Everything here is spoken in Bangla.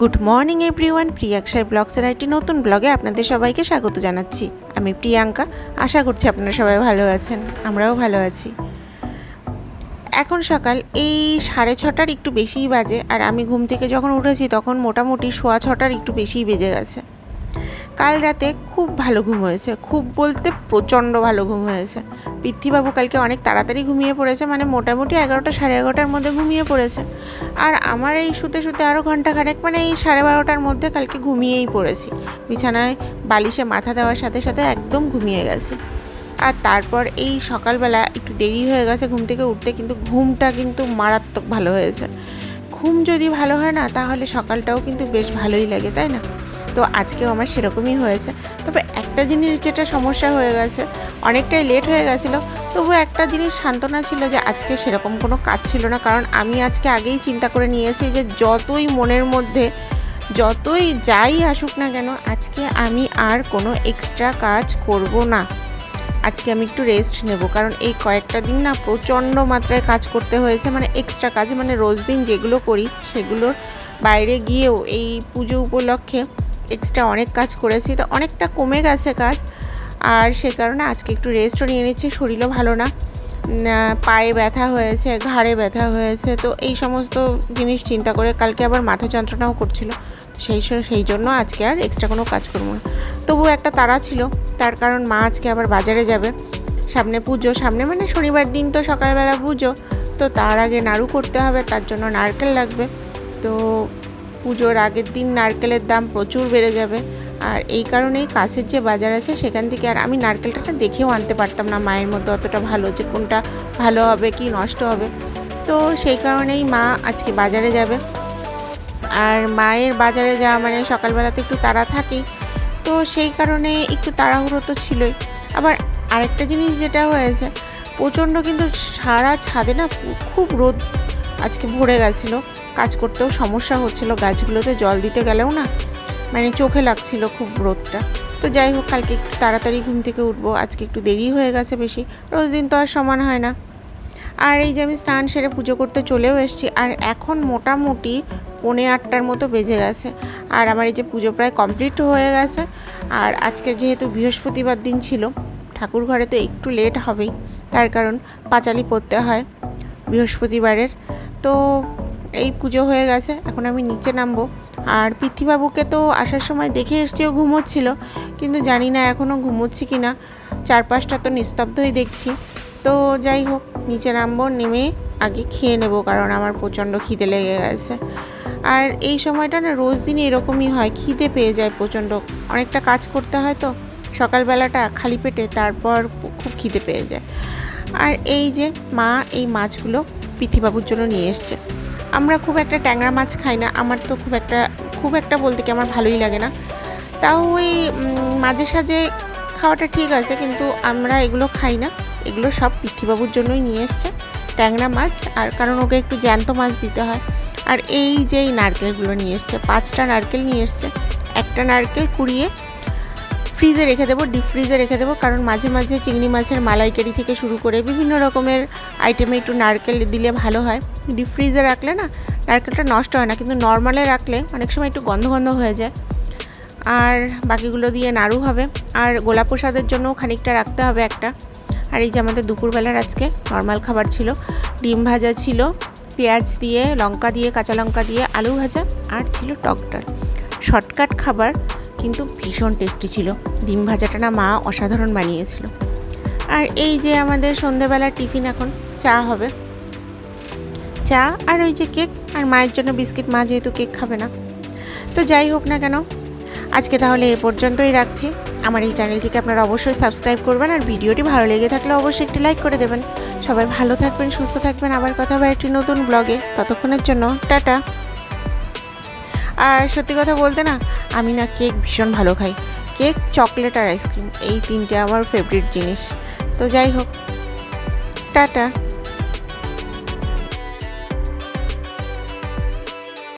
গুড মর্নিং এভরিওয়ান প্রিয়াংশার ব্লগসের একটি নতুন ব্লগে আপনাদের সবাইকে স্বাগত জানাচ্ছি। আমি প্রিয়াঙ্কা। আশা করছি আপনারা সবাই ভালো আছেন। আমরাও ভালো আছি। এখন সকাল, এই সাড়ে ছটার একটু বেশিই বাজে, আর আমি ঘুম থেকে যখন উঠেছি তখন মোটামুটি সোয়া ছটার একটু বেশিই বেজে গেছে। কাল রাতে খুব ভালো ঘুম হয়েছে। খুব বলতে প্রচণ্ড ভালো ঘুম হয়েছে। পৃথ্বীবাবু কালকে অনেক তাড়াতাড়ি ঘুমিয়ে পড়েছে মানে মোটামুটি এগারোটা সাড়ে এগারোটার মধ্যে ঘুমিয়ে পড়েছে। আর আমার এই শুতে শুতে আরও ঘণ্টা খানেক মানে এই সাড়ে বারোটার মধ্যে কালকে ঘুমিয়েই পড়েছি। বিছানায় বালিশে মাথা দেওয়ার সাথে সাথে একদম ঘুমিয়ে গেছি। আর তারপর এই সকালবেলা একটু দেরি হয়ে গেছে ঘুম থেকে উঠতে, কিন্তু ঘুমটা কিন্তু মারাত্মক ভালো হয়েছে। ঘুম যদি ভালো হয় না, তাহলে সকালটাও কিন্তু বেশ ভালোই লাগে, তাই না? তো আজকেও আমার সেরকমই হয়েছে। তবে একটা জিনিস যেটা সমস্যা হয়ে গেছে, অনেকটাই লেট হয়ে গেছিল, তবু একটা জিনিস সান্ত্বনা ছিল যে আজকে সেরকম কোনো কাজ ছিল না। কারণ আমি আজকে আগেই চিন্তা করে নিয়েছি যে যতই মনের মধ্যে, যতই যাই আসুক না কেন, আজকে আমি আর কোনো এক্সট্রা কাজ করব না। আজকে আমি একটু রেস্ট নেব। কারণ এই কয়েকটা দিন না প্রচণ্ড মাত্রায় কাজ করতে হয়েছে মানে এক্সট্রা কাজ মানে রোজ দিন যেগুলো করি সেগুলোর বাইরে গিয়েও এই পুজো উপলক্ষে এক্সট্রা অনেক কাজ করেছি, তো অনেকটা কমে গেছে কাজ। আর সে কারণে আজকে একটু রেস্টও নিয়ে নিচ্ছি, শরীরও ভালো না। পায়ে ব্যথা হয়েছে, ঘাড়ে ব্যথা হয়েছে, তো এই সমস্ত জিনিস চিন্তা করে কালকে আবার মাথা যন্ত্রণাও করছিল। সেই সেই জন্য আজকে আর এক্সট্রা কোনো কাজ করব না। তবু একটা তাড়া ছিল, তার কারণ মা আজকে আবার বাজারে যাবে। সামনে পুজো, সামনে মানে শনিবার দিন তো সকালবেলা পুজো, তো তার আগে নাড়ু করতে হবে, তার জন্য নারকেল লাগবে। তো পুজোর আগের দিন নারকেলের দাম প্রচুর বেড়ে যাবে। আর এই কারণেই কাছের যে বাজার আছে, সেখান থেকে আর আমি নারকেলটা দেখেও আনতে পারতাম না মায়ের মতো অতটা ভালো যে কোনটা ভালো হবে কি নষ্ট হবে। তো সেই কারণেই মা আজকে বাজারে যাবে। আর মায়ের বাজারে যাওয়া মানে সকালবেলাতে একটু তাড়া থাকেই। তো সেই কারণে একটু তাড়াহুড়ো তো ছিলই। আবার আরেকটা জিনিস যেটা হয়েছে, প্রচণ্ড কিন্তু সারা ছাদে না খুব রোদ আজকে ভরে গেছিল। কাজ করতেও সমস্যা হচ্ছিল, গাছগুলোতে জল দিতে গেলেও না মানে চোখে লাগছিল খুব রোদটা। তো যাই হোক, কালকে একটু তাড়াতাড়ি ঘুম থেকে উঠবো, আজকে একটু দেরি হয়ে গেছে বেশি, রোজ দিন তো আর সমান হয় না। আর এই যে আমি স্নান সেরে পুজো করতে চলেও এসেছি, আর এখন মোটামুটি পৌনে আটটার মতো বেজে গেছে, আর আমার এই যে পুজো প্রায় কমপ্লিট হয়ে গেছে, আর আজকে যেহেতু বৃহস্পতিবার দিন ছিল, ঠাকুর ঘরে তো একটু লেট হবেই, তার কারণ পাঁচালি পড়তে হয় বৃহস্পতিবারের। তো এই পুজো হয়ে গেছে, এখন আমি নিচে নামবো। আর পৃথ্বীবাবুকে তো আসার সময় দেখে এসছেও ঘুমোচ্ছিল, কিন্তু জানি না এখনও ঘুমোচ্ছি কি না। চারপাশটা তো নিস্তব্ধই দেখছি। তো যাই হোক, নিচে নামবো, নেমে আগে খেয়ে নেব, কারণ আমার প্রচণ্ড খিদে লেগে গেছে। আর এই সময়টা না রোজ দিনই এরকমই হয়, খিদে পেয়ে যায় প্রচণ্ড। অনেকটা কাজ করতে হয় তো, সকালবেলাটা খালি পেটে, তারপর খুব খিদে পেয়ে যায়। আর এই যে মা, এই মাছগুলো পৃথিবাবুর জন্য নিয়ে এসছে। আমরা খুব একটা ট্যাংরা মাছ খাই না, আমার তো খুব একটা খুব একটা বলতে কি আমার ভালোই লাগে না। তাও ওই মাঝে সাঝে খাওয়াটা ঠিক আছে, কিন্তু আমরা এগুলো খাই না। এগুলো সব পৃথিবাবুর জন্যই নিয়ে এসছে, ট্যাংরা মাছ। আর কারণ ওকে একটু জ্যান্ত মাছ দিতে হয়। আর এই যে এই নারকেলগুলো নিয়ে এসছে, পাঁচটা নারকেল নিয়ে এসছে। একটা নারকেল কুড়িয়ে ফ্রিজে রেখে দেবো ডিপ ফ্রিজে রেখে দেবো, কারণ মাঝে মাঝে চিংড়ি মাছের মালাইকারি থেকে শুরু করে বিভিন্ন রকমের আইটেমে একটু নারকেল দিলে ভালো হয়। ডিপ ফ্রিজে রাখলে না, নারকেলটা নষ্ট হয় না, কিন্তু নর্মালে রাখলে অনেক সময় একটু গন্ধ গন্ধ হয়ে যায়। আর বাকিগুলো দিয়ে নাড়ু হবে। আর গোলাপ প্রসাদের জন্যও খানিকটা রাখতে হবে একটা। আর এই যে আমাদের দুপুরবেলার আজকে নর্মাল খাবার ছিল, ডিম ভাজা ছিল, পেঁয়াজ দিয়ে, লঙ্কা দিয়ে, কাঁচা লঙ্কা দিয়ে, আলু ভাজা, আর ছিল টক ডাল। শর্টকাট খাবার কিন্তু ভীষণ টেস্টি ছিল। ডিম ভাজাটা না মা অসাধারণ বানিয়েছিল। আর এই যে আমাদের সন্ধেবেলার টিফিন এখন, চা হবে। চা আর ওই যে কেক আর মায়ের জন্য বিস্কিট, মা যেহেতু কেক খাবে না। তো যাই হোক না কেন, আজকে তাহলে এ পর্যন্তই রাখছি। আমার এই চ্যানেলটিকে আপনারা অবশ্যই সাবস্ক্রাইব করবেন আর ভিডিওটি ভালো লেগে থাকলে অবশ্যই একটি লাইক করে দেবেন। সবাই ভালো থাকবেন, সুস্থ থাকবেন। আবার কথা হবে একটি নতুন ব্লগে। ততক্ষণের জন্য, টাটা। আর সত্যি কথা বলতে না, আমি না কেক ভীষণ ভালো খাই। কেক, চকলেট আর আইসক্রিম, এই তিনটে আমার ফেভারিট জিনিস। তো যাই হোক, টাটা।